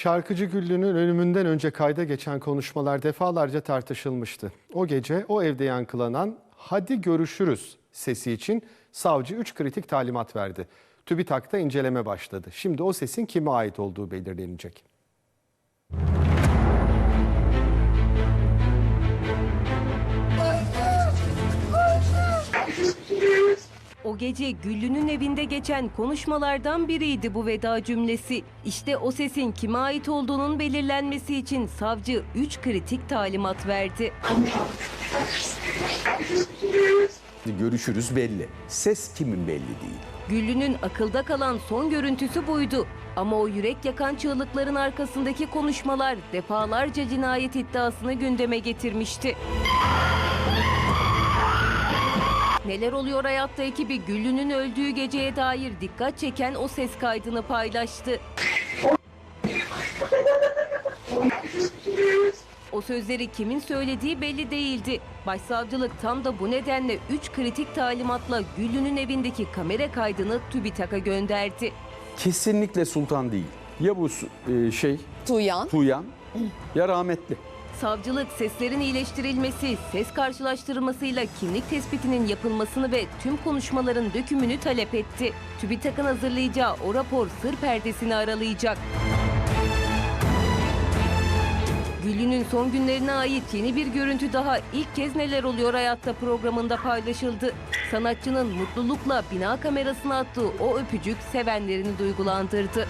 Şarkıcı Güllü'nün ölümünden önce kayda geçen konuşmalar defalarca tartışılmıştı. O gece o evde yankılanan "Hadi görüşürüz" sesi için savcı 3 kritik talimat verdi. TÜBİTAK'ta inceleme başladı. Şimdi o sesin kime ait olduğu belirlenecek. O gece Güllü'nün evinde geçen konuşmalardan biriydi bu veda cümlesi. İşte o sesin kime ait olduğunun belirlenmesi için savcı 3 kritik talimat verdi. Görüşürüz belli. Ses kimin belli değil. Güllü'nün akılda kalan son görüntüsü buydu. Ama o yürek yakan çığlıkların arkasındaki konuşmalar defalarca cinayet iddiasını gündeme getirmişti. Neler oluyor hayatta ekibi Güllü'nün öldüğü geceye dair dikkat çeken o ses kaydını paylaştı. O sözleri kimin söylediği belli değildi. Başsavcılık tam da bu nedenle 3 kritik talimatla Güllü'nün evindeki kamera kaydını TÜBİTAK'a gönderdi. Kesinlikle sultan değil. Ya bu e, şey Tuğyan. Tuğyan ya rahmetli. Savcılık seslerin iyileştirilmesi, ses karşılaştırmasıyla kimlik tespitinin yapılmasını ve tüm konuşmaların dökümünü talep etti. TÜBİTAK'ın hazırlayacağı o rapor sır perdesini aralayacak. Güllü'nün son günlerine ait yeni bir görüntü daha ilk kez neler oluyor hayatta programında paylaşıldı. Sanatçının mutlulukla bina kamerasına attığı o öpücük sevenlerini duygulandırdı.